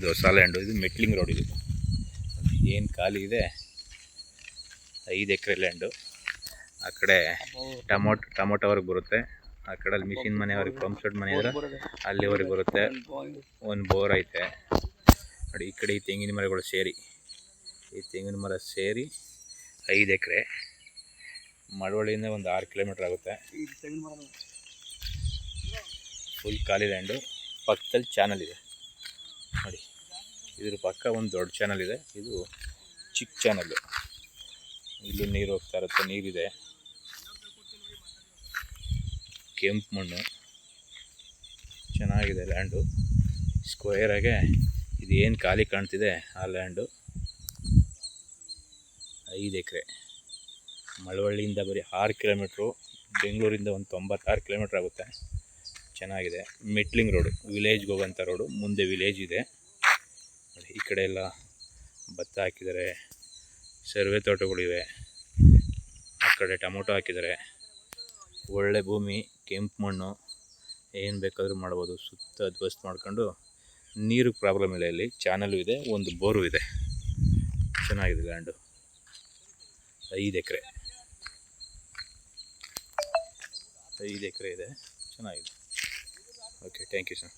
ಇದು ಹೊಸ ಲ್ಯಾಂಡು ಇದು ಮೆಟ್ಲಿಂಗ್ ರೋಡ್ ಇದು. ಏನು ಖಾಲಿ ಇದೆ? ಐದು ಎಕರೆ ಲ್ಯಾಂಡು. ಆ ಕಡೆ ಟಮೋಟ್ ಟಮೋಟೋವರೆಗೆ ಬರುತ್ತೆ. ಆ ಕಡೆ ಅಲ್ಲಿ ಮಿಷಿನ್ ಮನೆಯವ್ರಿಗೆ ಪಂಪ್ ಸೆಟ್ ಮನೆ ಇದ್ರೆ ಅಲ್ಲಿವರೆಗೆ ಬರುತ್ತೆ. ಒಂದು ಬೋರ್ ಐತೆ. ನೋಡಿ ಈ ಕಡೆ ಈ ತೆಂಗಿನ ಮರಗಳು ಸೇರಿ. ಈ ತೆಂಗಿನ ಮರ ಸೇರಿ ಐದು ಎಕರೆ. ಮಳವಳ್ಳಿಯಿಂದ ಒಂದು ಆರು ಕಿಲೋಮೀಟ್ರ್ ಆಗುತ್ತೆ. ಫುಲ್ ಖಾಲಿ ಲ್ಯಾಂಡು. ಪಕ್ಕದಲ್ಲಿ ಚಾನಲ್ ಇದೆ. ಇದ್ರ ಪಕ್ಕ ಒಂದು ದೊಡ್ಡ ಚಾನಲ್ ಇದೆ. ಇದು ಚಿಕ್ಕ ಚಾನಲ್ಲು ಇಲ್ಲಿ ನೀರು ಹೋಗ್ತಾ ಇರುತ್ತೆ, ನೀರಿದೆ. ಕೆಂಪು ಮಣ್ಣು. ಚೆನ್ನಾಗಿದೆ ಲ್ಯಾಂಡು ಸ್ಕ್ವೇರಾಗೆ ಇದು ಏನು ಖಾಲಿ ಕಾಣ್ತಿದೆ ಆ ಲ್ಯಾಂಡು ಐದು ಎಕರೆ. ಮಳವಳ್ಳಿಯಿಂದ ಬರೀ ಆರು ಕಿಲೋಮೀಟ್ರು ಬೆಂಗಳೂರಿಂದ ಒಂದು ತೊಂಬತ್ತಾರು ಕಿಲೋಮೀಟ್ರ್ ಆಗುತ್ತೆ. ಚೆನ್ನಾಗಿದೆ. ಮೆಟ್ಲಿಂಗ್ ರೋಡು ವಿಲೇಜ್ಗೆ ಹೋಗೋಂಥ ರೋಡು ಮುಂದೆ ವಿಲೇಜ್ ಇದೆ. ಕಡೆ ಎಲ್ಲ ಭತ್ತ ಹಾಕಿದ್ದಾರೆ. ಸರ್ವೆ ತೋಟಗಳಿವೆ ಆ ಕಡೆ ಟೊಮೊಟೊ ಹಾಕಿದ್ದಾರೆ. ಒಳ್ಳೆ ಭೂಮಿ, ಕೆಂಪು ಮಣ್ಣು, ಏನು ಬೇಕಾದರೂ ಮಾಡ್ಬೋದು. ಸುತ್ತ ಅದ್ವಸ್ತ್ ಮಾಡ್ಕೊಂಡು ನೀರು ಪ್ರಾಬ್ಲಮ್ ಇಲ್ಲ ಇಲ್ಲಿ. ಚಾನಲು ಇದೆ, ಒಂದು ಬೋರು ಇದೆ. ಚೆನ್ನಾಗಿದೆ ಲ್ಯಾಂಡು ಐದು ಎಕರೆ. ಐದು ಎಕರೆ ಇದೆ. ಚೆನ್ನಾಗಿದೆ. Okay thank you sir